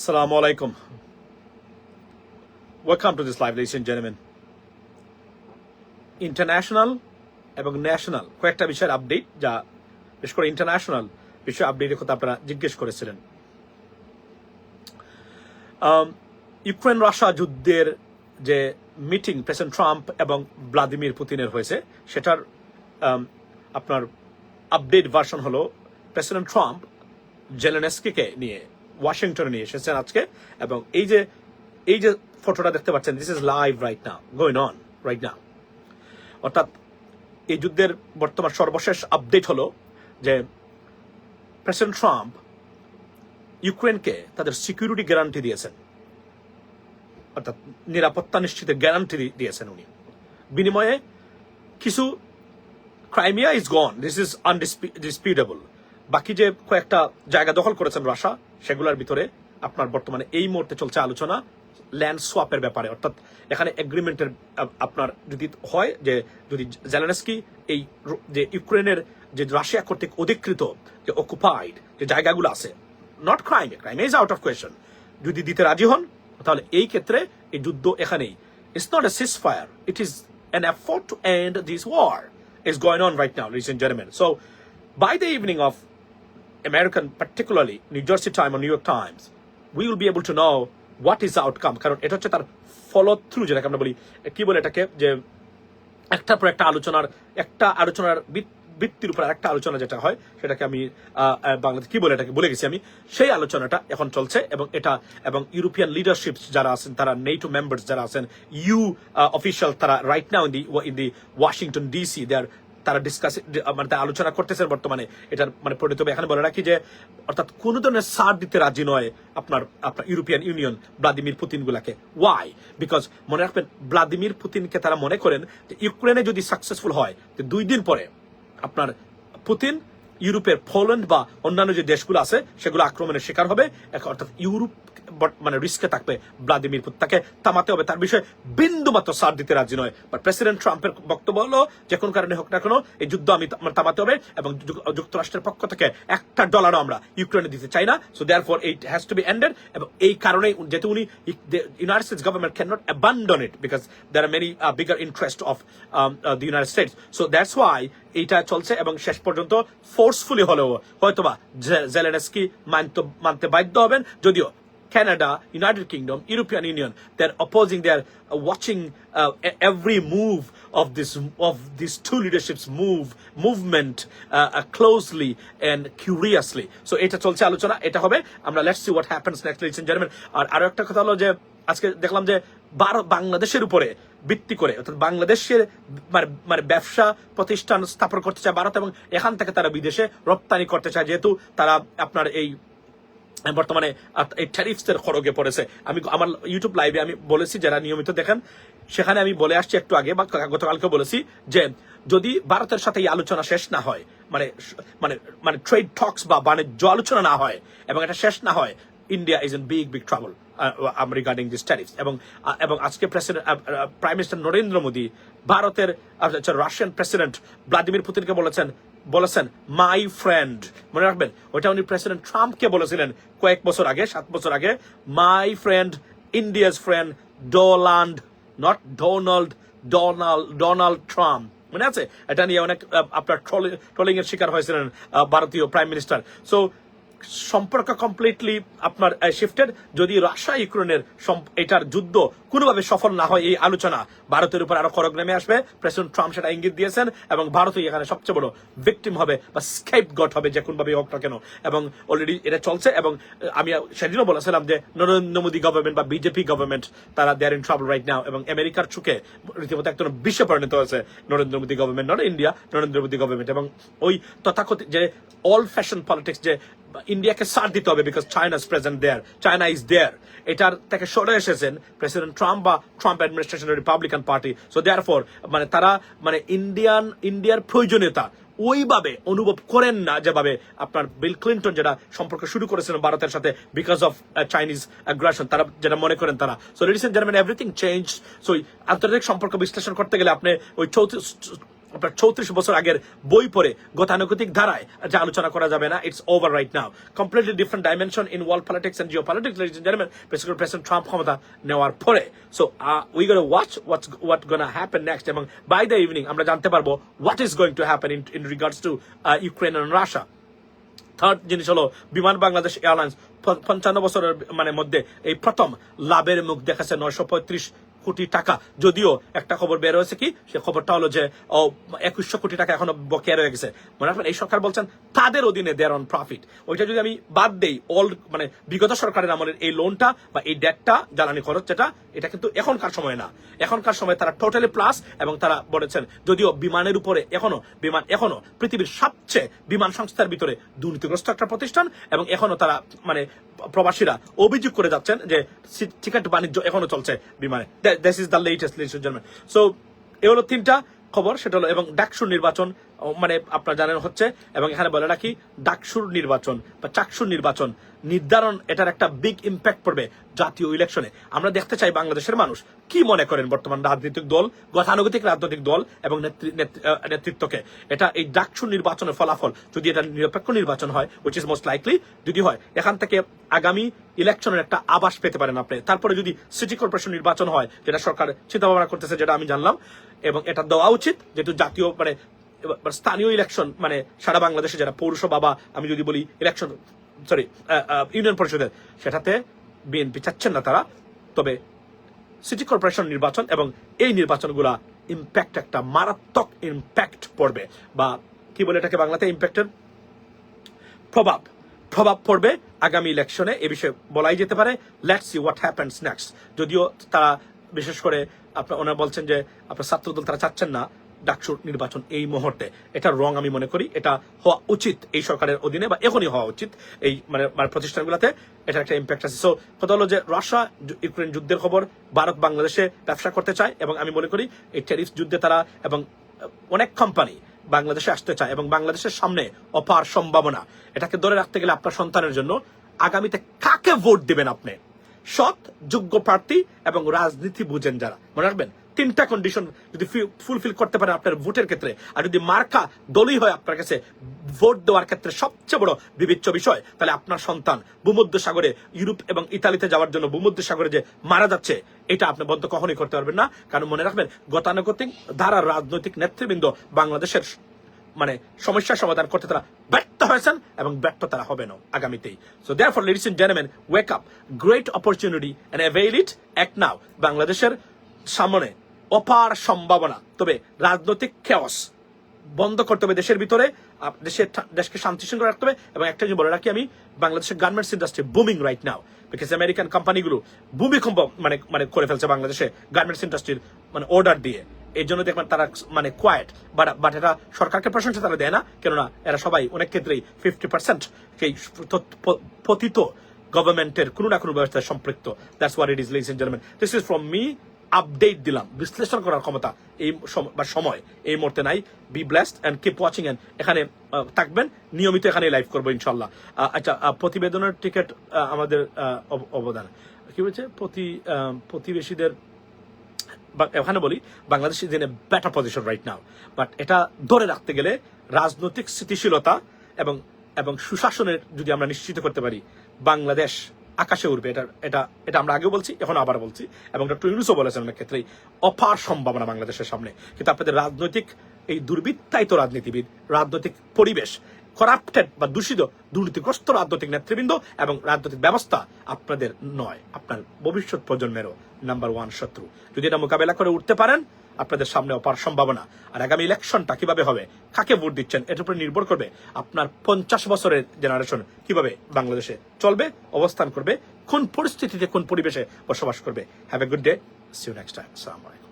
Assalamu alaikum. Welcome to this live, ladies and gentlemen. International এবং national কয়েকটা বিষয়ের update যা বিশেষ করে ইন্টারন্যাশনাল বিষয় আপডেটের কথা আপনারা জিজ্ঞেস করেছিলেন ইউক্রেন রাশিয়া যুদ্ধের যে মিটিং প্রেসিডেন্ট ট্রাম্প এবং ভ্লাদিমির পুতিনের হয়েছে সেটার আম, আপনার আপডেট ভার্সন হলো প্রেসিডেন্ট ট্রাম্প জেলেনেস্কিকে নিয়ে ওয়াশিংটনে নিয়ে এসেছেন আজকে, এবং এই যে এই যে ফটোটা দেখতে পাচ্ছেন this is live right now going on right now অর্থাৎ এই যুদ্ধের বর্তমান সর্বশেষ আপডেট হলো যে প্রেসিডেন্ট ট্রাম্প ইউক্রেনকে তাদের সিকিউরিটি গ্যারান্টি দিয়েছেন। অর্থাৎ নিরাপত্তা নিশ্চিতের গ্যারান্টি দিয়েছেন উনি। বিনিময়ে কিছু Crimea is gone this is undisputable বাকি যে কয়েকটা জায়গা দখল করেছেন রাশা সেগুলোর ভিতরে আপনার বর্তমানে এই মুহূর্তে চলছে আলোচনা ল্যান্ড সোয়াপের ব্যাপারে অর্থাৎ এখানে এগ্রিমেন্টের আপনার যদি হয় যে যদি জেলেনস্কি এই যে ইউক্রেনের যে রাশিয়া কর্তৃক অধিকৃত যে অকুপাইড যে জায়গাগুলো আছে not Crimea Crimea is out of question যদি দিতে রাজি হন তাহলে এই ক্ষেত্রে এই যুদ্ধ এখানেই it's not a ceasefire it is effort to end this war is going on right now, ladies and gentlemen. So, by the evening of American, particularly New Jersey time or New York Times, we will be able to know what is the outcome. কারণ এটা হচ্ছে তার follow through যেটাকে আমরা বলি কি বলে এটাকে যে একটার পর একটা আলোচনার একটা আলোচনার ভিত- ভিত্তির উপর একটা আলোচনা যেটা হয় সেটাকে আমি বাংলাতে কি বলে এটাকে বলে গেছি আমি সেই আলোচনাটা এখন চলছে এবং এটা এবং ইউরোপিয়ান লিডারশিপ যারা আছেন তারা নেটো মেম্বার্স যারা আছেন ইউ অফিসিয়াল তারা right now in the in the Washington DC there তারা ডিসকাস মানে আলোচনা করতেছে বর্তমানে এটার মানে পরিণত। এখানে বলে রাখি যে, অর্থাৎ কোন ধরনের সার দিতে রাজি নয় আপনার আপনার ইউরোপিয়ান ইউনিয়ন ভ্লাদিমির পুতিন গুলাকে ওয়াই বিকজ মনে রাখবেন ভ্লাদিমির পুতিনকে তারা মনে করেন যে ইউক্রেনে যদি সাকসেসফুল হয় দুই দিন পরে আপনার পুতিন ইউরোপের পোল্যান্ড বা অন্যান্য যে দেশগুলো আছে, সেগুলো আক্রমণের শিকার হবে। অর্থাৎ ইউরোপ মানে রিস্কে থাকবে ভ্লাদিমির তাকে থামাতে হবে। তার বিষয়ে বিন্দু মাত্র সার দিতে রাজি নয়। বাট প্রেসিডেন্ট ট্রাম্পের বক্তব্য হলো, যে কোন কারণে হোক না কেন, এই যুদ্ধ আমি আমার থামাতে হবে এবং যুক্তরাষ্ট্রের পক্ষ থেকে একটা ডলারও আমরা ইউক্রেনে দিতে চাই না। So therefore it has to be ended এবং এই কারণেই যেহেতু উনি United States government can not abandon it because there are many bigger interest of the United States so that's why এইটা চলছে এবং শেষ পর্যন্ত ফোর্সফুলি হলেও হয়তোবা জেলেনস্কি মানতে মানতে বাধ্য হবেন যদিও Canada, United Kingdom, European Union, they're opposing, they're uh, watching uh, e- every move of this of these two leaderships move movement uh, uh, closely and curiously. So এটা চলছে আলোচনা এটা হবে আমরা let's see what happens next ladies gentleman আর আরও একটা কথা হলো যে আজকে দেখলাম যে ভারত বাংলাদেশের উপরে ভিত্তি করে, অর্থাৎ বাংলাদেশের মানে মানে ব্যবসা প্রতিষ্ঠান স্থাপন করতে চায় ভারত এবং এখান থেকে তারা বিদেশে রপ্তানি করতে চায়, যেহেতু তারা আপনার এই, বর্তমানে এই ট্যারিফস এর খড়গে পড়েছে। আমি আমার ইউটিউব লাইভে আমি বলেছি, যারা নিয়মিত দেখেন, সেখানে আমি বলে আসছি একটু আগে, বা গতকালকে বলেছি যে যদি ভারতের সাথে এই আলোচনা শেষ না হয় মানে মানে মানে ট্রেড টক্স বা বাণিজ্য আলোচনা না হয়, এবং এটা শেষ না হয় India is in big big trouble regarding this tariffs এবং আহ, এবং আজকে president prime minister Narendra Modi ভারতের রাশিয়ান প্রেসিডেন্ট ভ্লাদিমির পুতিনকে বলেছেন বলেছেন মাই ফ্রেন্ড মনে রাখবেন ওটা উনি প্রেসিডেন্ট ট্রাম্পকে বলেছিলেন কয়েক বছর আগে সাত বছর আগে my friend India's friend Doland not Donald Donald Donald Trump মনে আছে? এটা নিয়ে অনেক আহ, আপনার ট্রোলিং এর শিকার হয়েছিলেন আহ, ভারতীয় প্রাইম মিনিস্টার সো সম্পর্ক কমপ্লিটলি আপনার শিফটেড যদি রাশিয়া, ইউক্রেনের এটার যুদ্ধ কোনোভাবে সফল না হয়, এই আলোচনা ভারতের উপর আরও খড়গ নেমে আসবে। প্রেসিডেন্ট ট্রাম্প সেটা ইঙ্গিত দিয়েছেন এবং ভারতই এখানে সবচেয়ে বড় ভিকটিম হবে বা স্কেপ গট হবে যে কোনভাবে হোক না কেন। এবং অলরেডি এটা চলছে এবং আমি সেদিনও বলেছিলাম যে নরেন্দ্র মোদী গভর্নমেন্ট বা বিজেপি গভর্নমেন্ট তারা they're in trouble right now এবং আমেরিকার চুকে রীতিমতো একজন বিশ্বে পরিণত হয়েছে Narendra Modi government not India Narendra Modi government এবং ওই তথাকথিত যে অল ফ্যাশন পলিটিক্স যে ইন্ডিয়াকে সার দিতে হবে because China present there China is there এটার থেকে সরে এসেছেন প্রেসিডেন্ট ট্রাম্প বা Trump administration Republican party so therefore মানে তারা মানে ইন্ডিয়ান ইন্ডিয়ার প্রয়োজনীয়তা, ওইভাবে অনুভব করেন না যেভাবে আপনার বিল ক্লিন্টন যেটা সম্পর্ক শুরু করেছিলেন ভারতের সাথে বিকজ অফ চাইনিজ অ্যাগ্রেশন তারা যেটা মনে করেন তারা। So ladies and everything change so আন্তর্জাতিক সম্পর্ক বিশ্লেষণ করতে গেলে আপনি ওই চৌত্রিশ আপনার চৌত্রিশ বছর আগের বই পড়ে গতানুগতিক ধারায় যে আলোচনা করা যাবে না it's over right now completely different dimension in world politics and geopolitics president Trump ক্ষমতা নেওয়ার পরে। So we gonna watch what's what gonna happen next এবং বাই দ্য ইভিনিং আমরা জানতে পারব what is going to happen in in regards to Ukraine and Russia third জিনিস হলো, বিমান বাংলাদেশ এয়ারলাইন্স পঞ্চান্ন বছরের মানে মধ্যে এই প্রথম লাভের মুখ দেখাচ্ছে নয়শো পঁয়ত্রিশ কোটি টাকা। যদিও একটা খবর বের হয়েছে কি, সে খবরটা হলো যে একুশশো কোটি টাকা এখনও বকেয়া রয়ে গেছে। মনে রাখবেন, এই সরকার বলছেন, তাদের অধীনে দেয়ার অন প্রফিট ওইটা যদি আমি বাদ দেই অল মানে বিগত সরকারের আমলের এই লোনটা বা এই ডেটটা জ্বালানি খরচ যেটা, এটা কিন্তু এখনকার সময় না। এখনকার সময় তারা টোটালি প্লাস এবং তারা বলেছেন, যদিও বিমানের উপরে এখনও, বিমান এখনও পৃথিবীর সবচেয়ে বিমান সংস্থার ভিতরে দুর্নীতিগ্রস্ত একটা প্রতিষ্ঠান এবং এখনও তারা মানে প্রবাসীরা অভিযোগ করে যাচ্ছেন যে টিকিট বাণিজ্য এখনও চলছে বিমানে। This is the latest list so এ হলো তিনটা খবর, সেটা হলো এবং ডাকসুর নির্বাচন মানে আপনার জানেন হচ্ছে, এবং এখানে বলে রাখি, ডাকসুর নির্বাচন বা চাকসুর নির্বাচন, নির্ধারণ এটার একটা বিগ ইম্প্যাক্ট পড়বে জাতীয় ইলেকশনে আমরা দেখতে চাই বাংলাদেশের মানুষ কি মনে করেন বর্তমান রাজনৈতিক দল, গতানুগতিক রাজনৈতিক দল এবং নেতৃত্বকে। এটা এই ডাকসুর নির্বাচনের ফলাফল, যদি এটা নিরপেক্ষ নির্বাচন হয় উইচ ইজ মোস্ট লাইকলি যদি হয়, এখান থেকে আগামী ইলেকশনের একটা আবাস পেতে পারেন আপনি। তারপরে যদি সিটি কর্পোরেশন নির্বাচন হয়, যেটা সরকার চিন্তা ভাবনা করতেছে, যেটা আমি জানলাম, এবং এটা দেওয়া উচিত, যেহেতু জাতীয় মানে এবার স্থানীয় ইলেকশন মানে সারা বাংলাদেশে যারা পৌরসভা বা আমি যদি বলি ইলেকশন সরি ইউনিয়ন পরিষদের, সেটাতে বিএনপি চাচ্ছেন না তারা। তবে সিটি কর্পোরেশন নির্বাচন এবং এই নির্বাচনগুলা ইম্প্যাক্ট একটা মারাত্মক ইম্প্যাক্ট পড়বে বা কি বলে এটাকে বাংলাতে ইম্প্যাক্টের প্রভাব প্রভাব পড়বে আগামী ইলেকশনে এ বিষয়ে বলাই যেতে পারে। Let's see what happens next যদিও তারা বিশেষ করে আপনার, ওনারা বলছেন যে আপনার ছাত্রদল তারা চাচ্ছেন না। ডাকসুর নির্বাচন এই মুহূর্তে। এটা রং আমি মনে করি। এটা হওয়া উচিত এই সরকারের অধীনে বা এখনই হওয়া উচিত এই মানে মানে প্রতিষ্ঠানগুলোতে। এটা একটা ইম্প্যাক্ট আছে। সো কথা হলো যে রাশিয়া ইউক্রেন যুদ্ধের খবর, ভারত বাংলাদেশে ব্যবসা করতে চায় এবং আমি মনে করি এই ট্যারিফ যুদ্ধে তারা এবং অনেক কোম্পানি বাংলাদেশে আসতে চায় এবং বাংলাদেশের সামনে অপার সম্ভাবনা। এটাকে ধরে রাখতে গেলে আপনার সন্তানের জন্য আগামীতে কাকে ভোট দিবেন আপনি? সৎ, যোগ্য প্রার্থী এবং রাজনীতি বুঝেন যারা। মনে রাখবেন? তিনটা কন্ডিশন যদি ফুলফিল করতে পারেন আপনার ভোটের ক্ষেত্রে। আর যদি মার্কা দলই হয় আপনার কাছে ভোট দেওয়ার ক্ষেত্রে সবচেয়ে বড় বিবেচ্য বিষয়, তাহলে আপনার সন্তান ভূমধ্য সাগরে ইউরোপ এবং ইতালিতে যাওয়ার জন্য ভূমধ্য সাগরে যে মারা যাচ্ছে, এটা আপনি বন্ধ কখনোই করতে পারবেন না। কারণ মনে রাখবেন, গতানুগতিক ধারার রাজনৈতিক নেতৃবৃন্দ বাংলাদেশের মানে সমস্যার সমাধান করতে তারা ব্যর্থ হয়েছেন এবং ব্যর্থ তারা হবে না আগামীতেই। So therefore ladies and gentleman wake up great opportunity and avail it act now বাংলাদেশের সামনে অপার সম্ভাবনা। তবে রাজনৈতিক খেয়স বন্ধ করতে হবে দেশের ভিতরে দেশের দেশকে শান্তি শৃঙ্খলা রাখতে হবে। এবং একটা জিনিস বলে রাখি আমি, Bangladesh garments industry booming right now because American কোম্পানিগুলো ভূমিকম্প মানে মানে করে ফেলছে বাংলাদেশে গার্মেন্টস ইন্ডাস্ট্রির মানে অর্ডার দিয়ে। এই জন্য দেখবেন তারা মানে কোয়াইট বাট বাট এটা সরকারকে প্রশংসা তারা দেয় না, কেননা এরা সবাই অনেক ক্ষেত্রেই ফিফটি পার্সেন্ট সেই পতিত গভর্নমেন্টের কোনো না কোনো ব্যবস্থায় সম্পৃক্ত। That's what it is ladies gentleman this is from me update দিলাম, বিশ্লেষণ করার ক্ষমতা এই বা সময় এই মুহূর্তে নাই। Be blessed and keep watching and এখানে থাকবেন। নিয়মিত এখানে লাইভ করব ইনশাল্লাহ আচ্ছা প্রতিবেদনের টিকিট আমাদের অব- অবদান। কি বলছে? প্রতি প্রতিবেশীদের ওখানে বলি, Bangladesh is in a better position right now but এটা ধরে রাখতে গেলে রাজনৈতিক স্থিতিশীলতা এবং এবং সুশাসনের যদি আমরা নিশ্চিত করতে পারি, বাংলাদেশ আকাশে উঠবে এটা এটা এটা আমরা আগেও বলছি, এখন আবার বলছি, এবং ডক্টর ইউনুসও বলেছেন অনেক ক্ষেত্রেই অপার সম্ভাবনা বাংলাদেশের সামনে। কিন্তু আপনাদের রাজনৈতিক এই দুর্বৃত্তায়িত রাজনীতিবিদ, রাজনৈতিক পরিবেশ করাপ্টেড বা দূষিত, দুর্নীতিগ্রস্ত রাজনৈতিক নেতৃবৃন্দ এবং রাজনৈতিক ব্যবস্থা আপনাদের নয়, আপনার ভবিষ্যৎ প্রজন্মেরও নাম্বার ওয়ান শত্রু। যদি এটা মোকাবেলা করে উঠতে পারেন আপনাদের সামনে অপার সম্ভাবনা। আর আগামী ইলেকশনটা কীভাবে হবে, কাকে ভোট দিচ্ছেন, এটার উপরে নির্ভর করবে আপনার পঞ্চাশ বছরের জেনারেশন কীভাবে বাংলাদেশে চলবে, অবস্থান করবে, কোন পরিস্থিতিতে কোন পরিবেশে বসবাস করবে। Have a good day see you next time আসসালামু আলাইকুম